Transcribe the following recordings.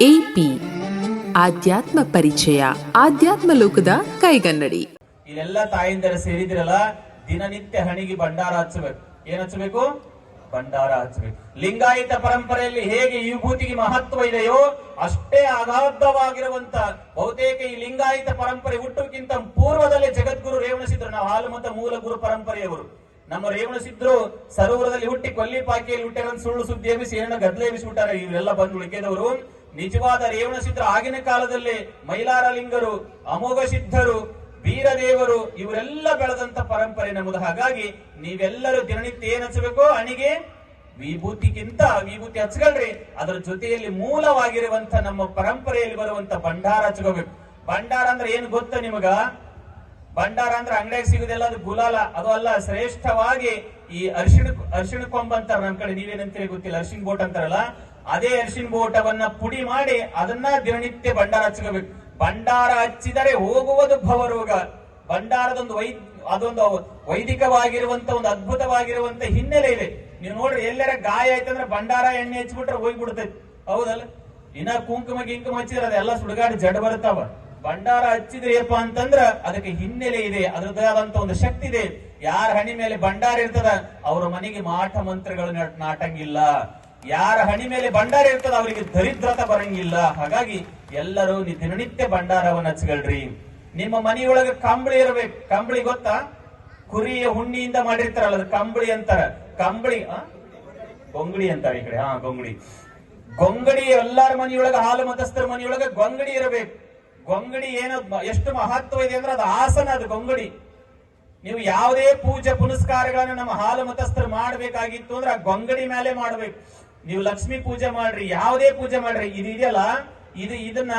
AP ಆಧ್ಯಾತ್ಮ ಪರಿಚಯ, ಆಧ್ಯಾತ್ಮ ಲೋಕದ ಕೈಗನ್ನಡಿ. ಇಲ್ಲೆಲ್ಲ ತಾಯಿಂದರ ಸೇರಿದಿರಲ್ಲ, ದಿನನಿತ್ಯ ಹಣಿಗೆ ಭಂಡಾರ ಹಚ್ಚಬೇಕು. ಏನ್ ಹಚ್ಚಬೇಕು? ಭಂಡಾರ ಹಚ್ಚಬೇಕು. ಲಿಂಗಾಯತ ಪರಂಪರೆಯಲ್ಲಿ ಹೇಗೆ ಈ ಭೂತಿಗೆ ಮಹತ್ವ ಇದೆಯೋ, ಅಷ್ಟೇ ಅಗಾಧವಾಗಿರುವಂತ ಬಹುತೇಕ ಈ ಲಿಂಗಾಯತ ಪರಂಪರೆ ಹುಟ್ಟುಕ್ಕಿಂತ ಪೂರ್ವದಲ್ಲೇ ಜಗದ್ಗುರು ರೇವಣಸಿದ್ರು. ನಾವು ಹಾಲು ಮತ್ತು ಮೂಲ ಗುರು ಪರಂಪರೆಯವರು. ನಮ್ಮ ರೇವಣಸಿದ್ರು ಸರೋವರದಲ್ಲಿ ಹುಟ್ಟಿ ಕೊಲ್ಲಿಪಾಕಿಯಲ್ಲಿ ಹುಟ್ಟಿರೋ ಸುಳ್ಳು ಸುದ್ದಿ ಎಬ್ಬಿಸಿ ಏನ ಗದ್ಲೆ ಎಬ್ಬಿಸಿಬಿಟ್ಟಾರೆ ಇವರೆಲ್ಲ ಬಂದು ಉಳಿಕೆದವರು. ನಿಜವಾದ ರೇವಣ ಸಿದ್ಧರ ಆಗಿನ ಕಾಲದಲ್ಲಿ ಮೈಲಾರಲಿಂಗರು ಅಮೋಘ ಸಿದ್ಧರು ವೀರದೇವರು ಇವರೆಲ್ಲ ಬೆಳೆದಂತ ಪರಂಪರೆ ನಮ್ಮದು. ಹಾಗಾಗಿ ನೀವೆಲ್ಲರೂ ದಿನನಿತ್ಯ ಏನ್ ಹಚ್ಚಬೇಕು ಅಣಿಗೆ, ವಿಭೂತಿಗಿಂತ ವಿಭೂತಿ ಹಚ್ಕೊಳ್ರಿ. ಅದರ ಜೊತೆಯಲ್ಲಿ ಮೂಲವಾಗಿರುವಂತ ನಮ್ಮ ಪರಂಪರೆಯಲ್ಲಿ ಬರುವಂತ ಭಂಡಾರ ಹಚ್ಕೋಬೇಕು. ಭಂಡಾರ ಅಂದ್ರೆ ಏನು ಗೊತ್ತ ನಿಮಗ? ಭಂಡಾರ ಅಂದ್ರೆ ಅಂಗಡಿಯಾಗ ಸಿಗುದಿಲ್ಲ, ಅದು ಗುಲಾಲ, ಅದು ಅಲ್ಲ, ಶ್ರೇಷ್ಠವಾಗಿ ಈ ಅರ್ಶಿಣ ಅರ್ಶಿಣ ಕೊಂಬ ಅಂತಾರ ನಮ್ ಕಡೆ, ನೀವೇನಂತೀರಿ ಗೊತ್ತಿಲ್ಲ, ಅರ್ಶಿಣ ಬೋಟ್ ಅಂತಾರಲ್ಲ, ಅದೇ ಅರ್ಶಿಣ ಬೋಟವನ್ನ ಪುಡಿ ಮಾಡಿ ಅದನ್ನ ದಿನನಿತ್ಯ ಭಂಡಾರ ಹಚ್ಚಬೇಕು ಭಂಡಾರ ಹಚ್ಚಿದರೆ ಹೋಗುವುದು ಭವರೋಗ. ಭಂಡಾರದೊಂದು ವೈ, ಅದೊಂದು ವೈದಿಕವಾಗಿರುವಂತ ಒಂದು ಅದ್ಭುತವಾಗಿರುವಂತ ಹಿನ್ನೆಲೆ ಇದೆ. ನೀವು ನೋಡ್ರಿ, ಎಲ್ಲರ ಗಾಯ ಆಯ್ತಂದ್ರೆ ಭಂಡಾರ ಎಣ್ಣೆ ಹಚ್ಬಿಟ್ರೆ ಹೋಗ್ಬಿಡ್ತೈತಿ. ಹೌದಲ್ಲ? ಇನ್ನ ಕುಂಕುಮ, ಗಿಂಕುಮ ಹಚ್ಚಿದ್ರೆ ಅದೆಲ್ಲ ಸುಡುಗಾಡಿ ಜಡ್ ಬರ್ತಾವ ಭಂಡಾರ ಹಚ್ಚಿದ್ರಿಯಪ್ಪ ಅಂತಂದ್ರ ಅದಕ್ಕೆ ಹಿನ್ನೆಲೆ ಇದೆ ಅದರದೇ ಆದಂತ ಒಂದು ಶಕ್ತಿ ಇದೆ. ಯಾರ ಹಣಿ ಮೇಲೆ ಭಂಡಾರ ಇರ್ತದ, ಅವ್ರ ಮನೆಗೆ ಮಾಟ ಮಂತ್ರಗಳು ನಟ್- ನಾಟಂಗಿಲ್ಲ. ಯಾರ ಹಣಿ ಮೇಲೆ ಭಂಡಾರ ಇರ್ತದ, ಅವರಿಗೆ ದರಿದ್ರತ ಬರಂಗಿಲ್ಲ. ಹಾಗಾಗಿ ಎಲ್ಲರೂ ದಿನನಿತ್ಯ ಭಂಡಾರವನ್ನು ಹಚ್ಕೊಳ್ರಿ ನಿಮ್ಮ ಮನೆಯೊಳಗೆ ಕಂಬಳಿ ಇರಬೇಕು. ಕಂಬಳಿ ಗೊತ್ತಾ? ಕುರಿಯ ಹುಣ್ಣಿಯಿಂದ ಮಾಡಿರ್ತಾರಲ್ಲ, ಅದು ಕಂಬಳಿ ಅಂತಾರ. ಕಂಬಳಿ, ಆ? ಗೊಂಗಡಿ ಅಂತಾರೆ ಈ ಕಡೆ. ಹಾ, ಗೊಂಗಡಿ. ಗೊಂಗಡಿ ಎಲ್ಲಾರ ಮನೆಯೊಳಗ, ಹಾಲು ಮತಸ್ಥರ ಮನೆಯೊಳಗ ಗೊಂಗಡಿ ಇರಬೇಕು. ಗೊಂಗಡಿ ಏನು ಎಷ್ಟು ಮಹತ್ವ ಇದೆ ಅಂದ್ರೆ ಅದು ಆಸನ, ಅದು ಗೊಂಗಡಿ ನೀವು ಯಾವುದೇ ಪೂಜೆ ಪುನಸ್ಕಾರಗಳನ್ನು ನಮ್ಮ ಹಾಲು ಮತಸ್ಥರು ಮಾಡಬೇಕಾಗಿತ್ತು ಅಂದ್ರೆ ಆ ಗೊಂಗಡಿ ಮೇಲೆ ಮಾಡ್ಬೇಕು. ನೀವು ಲಕ್ಷ್ಮಿ ಪೂಜೆ ಮಾಡ್ರಿ, ಯಾವುದೇ ಪೂಜೆ ಮಾಡ್ರಿ. ಇದು ಇದೆಯಲ್ಲ, ಇದು ಇದನ್ನ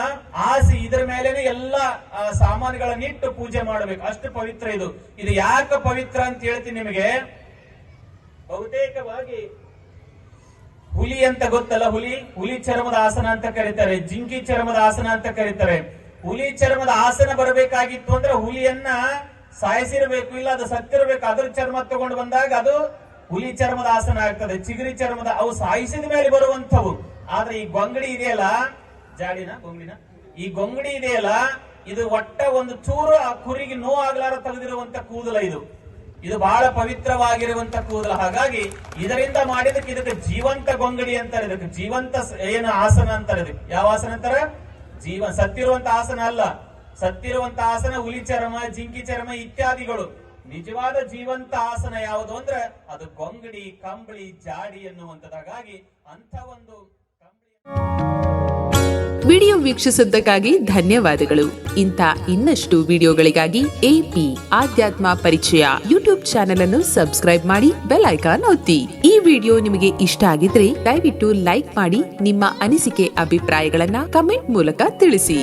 ಆಸಿ ಇದ್ರ ಮೇಲೆನೆ ಎಲ್ಲ ಸಾಮಾನುಗಳನ್ನಿಟ್ಟು ಪೂಜೆ ಮಾಡಬೇಕು. ಅಷ್ಟು ಪವಿತ್ರ ಇದು. ಇದು ಯಾಕೆ ಪವಿತ್ರ ಅಂತ ಹೇಳ್ತೀನಿ ನಿಮಗೆ. ಬಹುತೇಕವಾಗಿ ಹುಲಿ ಅಂತ ಗೊತ್ತಲ್ಲ ಹುಲಿ? ಹುಲಿ ಚರ್ಮದ ಆಸನ ಅಂತ ಕರೀತಾರೆ, ಜಿಂಕಿ ಚರ್ಮದ ಆಸನ ಅಂತ ಕರೀತಾರೆ. ಹುಲಿ ಚರ್ಮದ ಆಸನ ಬರಬೇಕಾಗಿತ್ತು ಅಂದ್ರೆ ಹುಲಿಯನ್ನ ಸಾಯಿಸಿರಬೇಕು, ಇಲ್ಲ ಅದು ಸತ್ತಿರಬೇಕು, ಅದ್ರ ಚರ್ಮ ತಗೊಂಡು ಬಂದಾಗ ಅದು ಹುಲಿ ಚರ್ಮದ ಆಸನ ಆಗ್ತದೆ. ಚಿಗರಿ ಚರ್ಮದ ಅವು ಸಾಯಿಸಿದ ಮೇಲೆ ಬರುವಂತವು ಆದ್ರೆ ಈ ಗೊಂಗಡಿ ಇದೆಯಲ್ಲ, ಜಾಡಿನ ಗೊಂಗಡಿನ ಈ ಗೊಂಗಡಿ ಇದೆಯಲ್ಲ, ಇದು ಒಟ್ಟ ಒಂದು ಚೂರು ಆ ಕುರಿಗೆ ನೋವಾಗ್ಲಾರ ತೆಗೆದಿರುವಂತ ಕೂದಲ ಇದು. ಇದು ಬಹಳ ಪವಿತ್ರವಾಗಿರುವಂತ ಕೂದಲ. ಹಾಗಾಗಿ ಇದರಿಂದ ಮಾಡಿದಕ್ಕೆ ಇದಕ್ಕೆ ಜೀವಂತ ಗೊಂಗಡಿ ಅಂತಾರೆ. ಇದಕ್ಕೆ ಜೀವಂತ ಏನು ಆಸನ ಅಂತಾರೆ ಇದಕ್ಕೆ. ಯಾವ ಆಸನ ಅಂತಾರೆ? ಜೀವ ಸತ್ತಿರುವಂತ ಆಸನ ಅಲ್ಲ. ಸತ್ತಿರುವಂತ ಆಸನ, ಹುಲಿ ಚರ್ಮ, ಜಿಂಕಿ ಚರ್ಮ ಇತ್ಯಾದಿಗಳು. ನಿಜವಾದ ಜೀವಂತ ಆಸನ ಯಾವುದು ಅಂದ್ರೆ ಅದು ಗೊಂಗಡಿ, ಕಂಬಳಿ, ಜಾಡಿ ಎನ್ನುವಂಥದ್ದಾಗಿ ಅಂತ ಒಂದು ಕಂಬಳಿ. ವಿಡಿಯೋ ವೀಕ್ಷಿಸಿದ್ದಕ್ಕಾಗಿ ಧನ್ಯವಾದಗಳು. ಇಂಥ ಇನ್ನಷ್ಟು ವಿಡಿಯೋಗಳಿಗಾಗಿ ಎಪಿ ಆಧ್ಯಾತ್ಮ ಪರಿಚಯ ಯೂಟ್ಯೂಬ್ ಚಾನೆಲ್ ಅನ್ನು ಸಬ್ಸ್ಕ್ರೈಬ್ ಮಾಡಿ ಬೆಲ್ ಐಕಾನ್ ಒತ್ತಿ. ಈ ವಿಡಿಯೋ ನಿಮಗೆ ಇಷ್ಟ ಆಗಿದ್ರೆ ದಯವಿಟ್ಟು ಲೈಕ್ ಮಾಡಿ, ನಿಮ್ಮ ಅನಿಸಿಕೆ, ಅಭಿಪ್ರಾಯಗಳನ್ನ ಕಮೆಂಟ್ ಮೂಲಕ ತಿಳಿಸಿ.